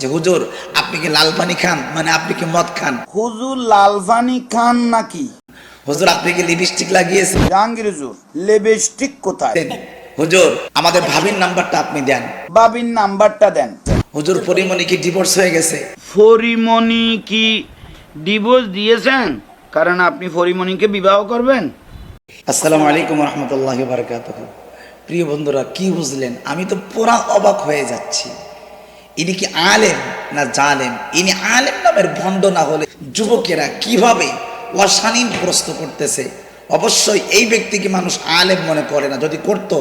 যে হুজুর আপনি কি লাল পানি খান? মানে আপনি কি মদ খান? হুজুর লালভানি খান নাকি? হুজুর আপনি কি লিপস্টিক লাগিয়েছেন? জাহাঙ্গীর হুজুর লেবেস্টিক কোথায়? হুজুর আমাদের ভাবির নাম্বারটা আপনি দেন। ভাবির নাম্বারটা দেন। হুজুর পরিমণি কি ডিভোর্স হয়ে গেছে? ফরিমণি কি ডিভোর্স দিয়েছেন? কারণ আপনি ফরিমণিকে বিবাহ করবেন। আসসালামু আলাইকুম রহমতুল্লাহ বারকাত প্রিয় বন্ধুরা কি বুঝলেন? আমি তো পুরা অবাক হয়ে যাচ্ছি। ইনি কি আলেম না জালেম? ইনি আলেম নামের ভণ্ড না হলে যুবকেরা কীভাবে অশালীন প্রশ্ন করতেছে? অবশ্যই এই ব্যক্তিকে মানুষ আলেম মনে করে না। যদি করত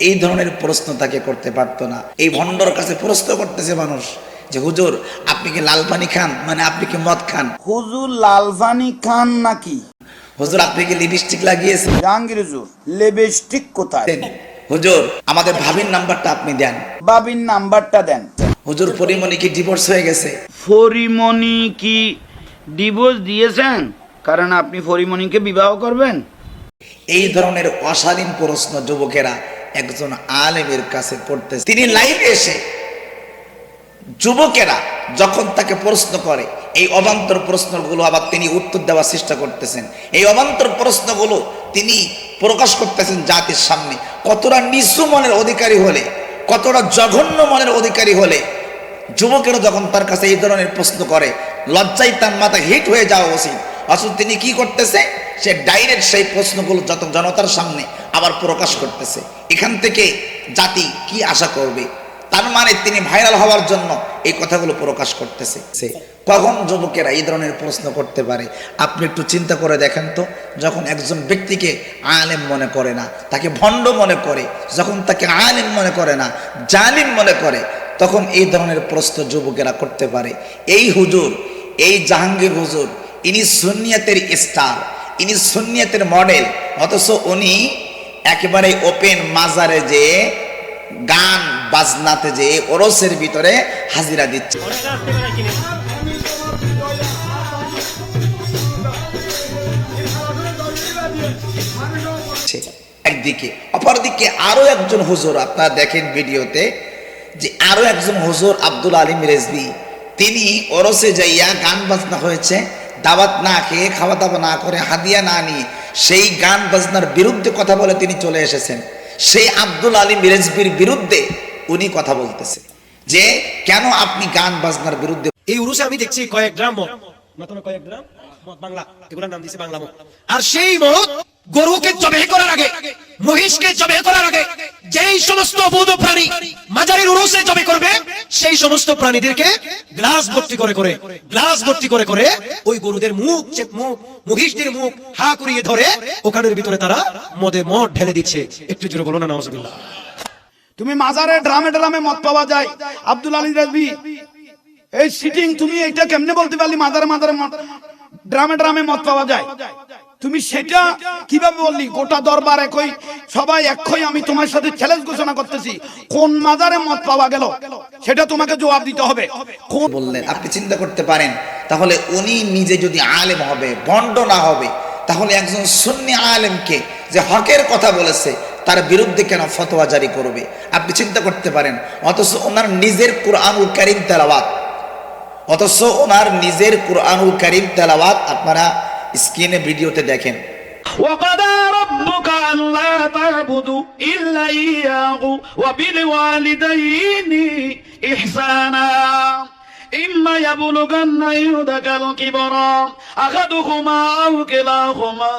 এই ধরনের প্রশ্ন তাকে করতে পারতো না। এই ভণ্ডর কাছে প্রশ্ন করতেছে মানুষ যে হুজুর আপনি কি লাল পানি খান? মানে আপনি কি মদ খান? হুজুর লালভানি খান নাকি? হুজুর আপনি কি লিপস্টিক লাগিয়েছেন? জাহাঙ্গীর হুজুর লেবেস্টিক কোথায়? হুজুর আমাদের ভাবির নাম্বারটা আপনি দেন। ভাবির নাম্বারটা দেন। হুজুর পরিমণি কি ডিভোর্স হয়ে গেছে? ফরিমণি কি ডিভোর্স দিয়েছেন? কারণ আপনি ফরিমণিকে বিবাহ করবেন। এই ধরনের অশালীন প্রশ্ন যুবকেরা একজন আলেমের কাছে করতেছে। তিনি লাইভে এসে যুবকেরা যখন তাকে প্রশ্ন করে এই অবান্তর প্রশ্নগুলো আবার তিনি উত্তর দেওয়ার চেষ্টা করতেছেন। এই অবান্তর প্রশ্নগুলো তিনি প্রকাশ করতেছেন জাতির সামনে। কতটা নিচু মনের অধিকারী হলে কতটা জঘন্য মনের অধিকারী হলে যুবকেরা যখন তার কাছে এই ধরনের প্রশ্ন করে, লজ্জায় তার মাথা হিট হয়ে যাওয়া উচিত। অথচ তিনি কি করতেছে? সে ডাইরেক্ট সেই প্রশ্নগুলো যত জনতার সামনে আবার প্রকাশ করতেছে। এখান থেকে জাতি কি আশা করবে? তার মানে তিনি ভাইরাল হওয়ার জন্য এই কথাগুলো প্রকাশ করতেছে। কখন যুবকেরা এই ধরনের প্রশ্ন করতে পারে? আপনি একটু চিন্তা করে দেখেন তো, যখন একজন ব্যক্তিকে আলেম মনে করে না, তাকে ভণ্ড মনে করে, যখন তাকে আলেম মনে করে না, জালিম মনে করে তখন এই ধরনের প্রশ্ন যুবকেরা করতে পারে। এই হুজুর, এই জাহাঙ্গীর হুজুর, ইনি সুন্নিয়াতের স্টার ইনি সুনিয়াতের মডেল অথচ উনি একেবারে ওপেন মাজারে যে, গান বাজনাতে যে, ওরসের ভিতরে হাজিরা দিচ্ছে। একদিকে, অপরদিকে আরও একজন হুজুর আপনারা দেখেন ভিডিওতে যে আরও একজন হুজুর আব্দুল আলিম রেজবি তিনি ওরসে যাইয়া গান বাজনা হয়েছে, দাওয়াত না খেয়ে, খাওয়া দাওয়া না করে, হাদিয়া না নিয়ে সেই গান বাজনার বিরুদ্ধে কথা বলে তিনি চলে এসেছেন। সেই আব্দুল আলিম রেজবির বিরুদ্ধে উনি কথা বলতেছে যে, কেন আপনি গান বাজনার বিরুদ্ধে এই উরুসে আমি দেখছি কয়েক গ্রাম কয়েক গ্রাম। আর সেই গরুকে করার আগে, মহিষকে করার আগে, যেই সমস্ত প্রাণী করবে, সেই সমস্ত প্রাণীদেরকে গ্লাস ভর্তি করে করে, গ্লাস ভর্তি করে করে ওই গরুদের মুখ মুখ, মহিষদের মুখ হা করিয়ে ধরে ওখানের ভিতরে তারা মদে মদ ঢেলে দিচ্ছে। একটু জোরে বলো না তুমি মাজারে ড্রামে ড্রামে মদ পাওয়া যায়। আব্দুল আলী রাজবি, এই সিটিং তুমি এটা কেমনে বলতে পারলি? মাজারে মাজারে মদ ড্রামে ড্রামে মদ পাওয়া যায়। তুমি সেটা কীভাবে বললি? গোটা দরবার একই, সবাই একই, আমি তোমার সাথে চ্যালেঞ্জ ঘোষণা করতেছি। কোন মাজারে মদ পাওয়া গেল? সেটা তোমাকে জবাব দিতে হবে। কোন বললেন, আপনি চিন্তা করতে পারেন, তাহলে উনি নিজে যদি আলেম হবে, ভণ্ড না হবে, তাহলে একজন সুন্নি আলেমকে যে হকের কথা বলেছে, তার বিরুদ্ধে কেন ফতোয়া জারি করবে? আপনি চিন্তা করতে পারেন, অথচ ওনার নিজের কুরআনুল করিম তেলাওয়াত অথচ ওনার নিজের কুরআনুল করিম তেলাওয়াত আপনারা স্ক্রিনে ভিডিওতে দেখেন وقضى ربك ألا تعبدوا إلا إياه وبالوالدين إحسانا إما يبلغن عندك الكبر أحدهما أو كلاهما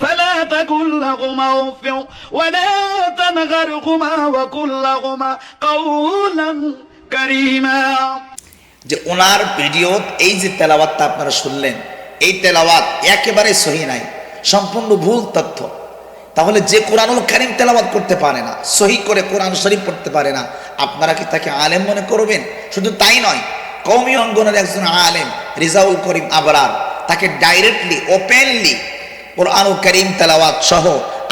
فلا تكن لهما أف ولا تنغرهما وقل لهما قولا كريما যে ওনার ভিডিও, এই যে তেলাওয়াতটা আপনারা শুনলেন, এই তেলাওয়াত একেবারে সহি নাই, সম্পূর্ণ ভুল তথ্য। তাহলে যে কোরআনুল কারিম তেলাওয়াত করতে পারে না, সহি করে কোরআন শরীফ পড়তে পারে না, আপনারা কি তাকে আলেম মনে করবেন? শুধু তাই নয় কৌমি অঙ্গনের একজন আলেম, রিজাউল করিম আবরার, তাকে ডাইরেক্টলি ওপেনলি কোরআনুল করিম তেলাওয়াত সহ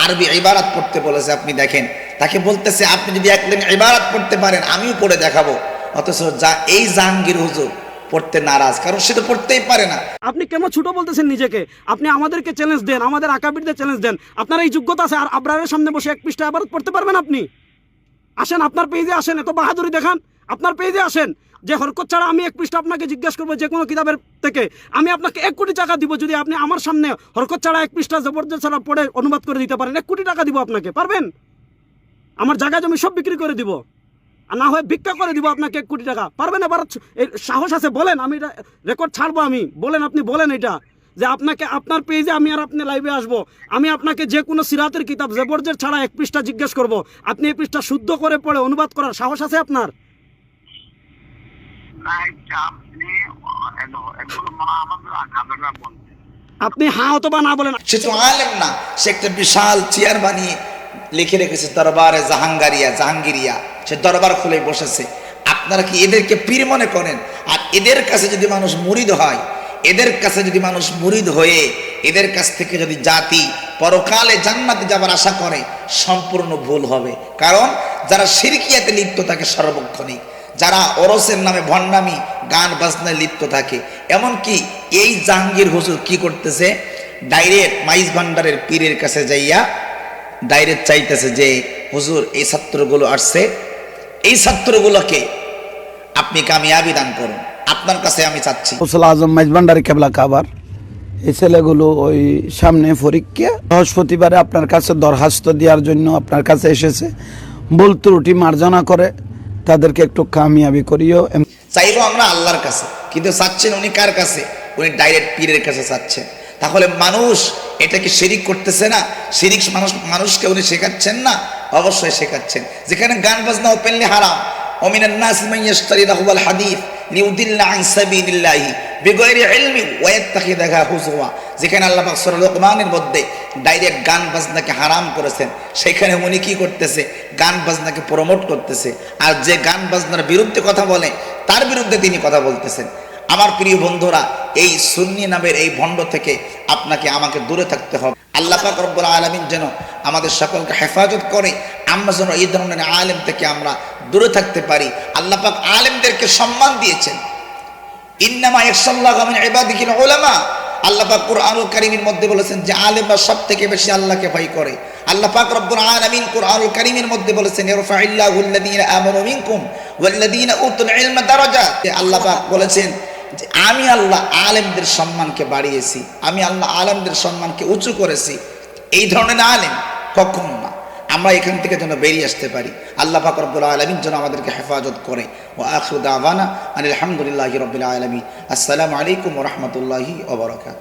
আরবি ইবারাত পড়তে বলেছে। আপনি দেখেন, তাকে বলতেছে, আপনি যদি একদিন ইবারাত পড়তে পারেন, আমিও পড়ে দেখাবো। অথচ যা এই জাহাঙ্গীর হুজুর পড়তে নারাজ, কারণ সে তো পড়তেই পারে না। আপনি কেন ছোট বলতেছেন নিজেকে? আপনি আমাদেরকে চ্যালেঞ্জ দেন, আমাদের আকাবিরদের চ্যালেঞ্জ দেন। আপনার এই যোগ্যতা আছে, আর আবরারের সামনে বসে এক পৃষ্ঠা আবার পড়তে পারবেন আপনি। আসেন, আপনার পেজে আসেন, এত বাহাদুরি দেখান। আপনার পেজে আসেন। যে হরকত ছাড়া আমি এক পৃষ্ঠা আপনাকে জিজ্ঞেস করব যে কোনো কিতাবের থেকে, আমি আপনাকে এক কোটি টাকা দিব যদি আপনি আমার সামনে হরকত ছাড়া এক পৃষ্ঠা জবরদস্ত ছাড়া পড়ে অনুবাদ করে দিতে পারেন। এক কোটি টাকা দিব আপনাকে, পারবেন? আমার জায়গা জমি সব বিক্রি করে দিব। না হয় ভিক্ষা করে দিব আপনাকে এক কোটি টাকা। পারবেন এবার সাহস আছে বলেন। আমি এটা রেকর্ড ছাড়বো আমি। বলেন আপনি বলেন এটা। যে আপনাকে আপনার পেজে আমি আর আপনি লাইভে আসব। আমি আপনাকে যে কোনো সিরাতের কিতাব জেবরজের ছাড়া এক পৃষ্ঠা জিজ্ঞেস করব। আপনি এই পৃষ্ঠা শুদ্ধ করে পড়ে অনুবাদ করার সাহস আছে আপনার? আপনি হা অথবা না বলেন। সে তো আলেম না। সে একটা বিশাল চেয়ার বানিয়ে লিখে রেখেছে দরবারে জাহাঙ্গারিয়া, জাহাঙ্গীরিয়া। সে দরবার খুলে বসেছে। আপনারা কি এদেরকে পীর মনে করেন? আর এদের কাছে যদি মানুষ মুরিদ হয়, এদের কাছে যদি মানুষ মুরিদ হয়ে, এদের কাছ থেকে যদি জাতি পরকালে জান্নাতে যাবার আশা করে, সম্পূর্ণ ভুল হবে। কারণ যারা সিরকিয়াতে লিপ্ত থাকে সর্বক্ষণিক, যারা ওরসের নামে ভণ্ডামি, গান বাজনায় লিপ্ত থাকে, এমনকি এই জাহাঙ্গীর হুজুর কি করতেছে? ডাইরেক্ট মাইজ ভান্ডারের পীরের কাছে যাইয়া ডাইরেক্ট চাইতেছে যে হুজুর এই ছাত্রগুলো আসছে। এই ছাত্রগুলোকে আপনি কামিয়াবি দান করুন। আপনার কাছে আমি চাচ্ছি। আজম মাইজবান্ডারি কেবলা কাবার এই ছেলেগুলো ওই সামনে পরীক্ষা বৃহস্পতিবারে আপনার কাছে দরখাস্ত দেওয়ার জন্য আপনার কাছে এসেছে। ভুল ত্রুটি মার্জনা করে তাদেরকে একটু কামিয়াবি করিও। চাইব আমরা আল্লাহর কাছে। কিন্তু চাচ্ছেন উনি কার কাছে? উনি ডাইরেক্ট পীরের কাছে চাচ্ছেন। তাহলে মানুষ এটাকে শিরিক করতেছে না। শিরিক মানুষ, মানুষকে উনি শেখাচ্ছেন না, অবশ্যই শেখাচ্ছেন। যেখানে গান বাজনা ওপেনলি হারাম। যেখানে আল্লাহ মধ্যে ডাইরেক্ট গান বাজনাকে হারাম করেছেন, সেখানে উনি কি করতেছে? গান বাজনাকে প্রমোট করতেছে। আর যে গান বাজনার বিরুদ্ধে কথা বলে, তার বিরুদ্ধে তিনি কথা বলতেছেন। আমার প্রিয় বন্ধুরা, এই সুন্নি নামের এই ভণ্ড থেকে আপনাকে আমাকে দূরে থাকতে হবে। আল্লাহ পাক রব্বুল আলমিন যেন আমাদের সকলকে হেফাজত করে, আমরা যেন এই ধরনের আলেম থেকে আমরা দূরে থাকতে পারি। আল্লাহ পাক আলেমদেরকে সম্মান দিয়েছেন। ইন্নামা ইকসাল্লাহু উলামা। আল্লাহ পাক কুরআনুল কারীমের মধ্যে বলেছেন যে, আলেমরা সব থেকে বেশি আল্লাহকে ভয় করে। আল্লাহ পাক রব্বুল আলামিন কুরআনুল কারীমের মধ্যে বলেছেন আল্লাহ পাক বলেছেন যে আমি আল্লাহ আলেমদের সম্মানকে বাড়িয়েছি, আমি আল্লাহ আলেমদের সম্মানকে উঁচু করেছি। এই ধরনের আলেম কখন না। আমরা এখান থেকে যেন বেরিয়ে আসতে পারি। আল্লাহ ফাকরবুল আলমিন যেন আমাদেরকে হেফাজত করে। ও আখরুদ আওয়ানা আলহামদুলিল্লাহ রবিল আলমী আসসালামু আলাইকুম রহমতুল্লাহি ওবরাকাত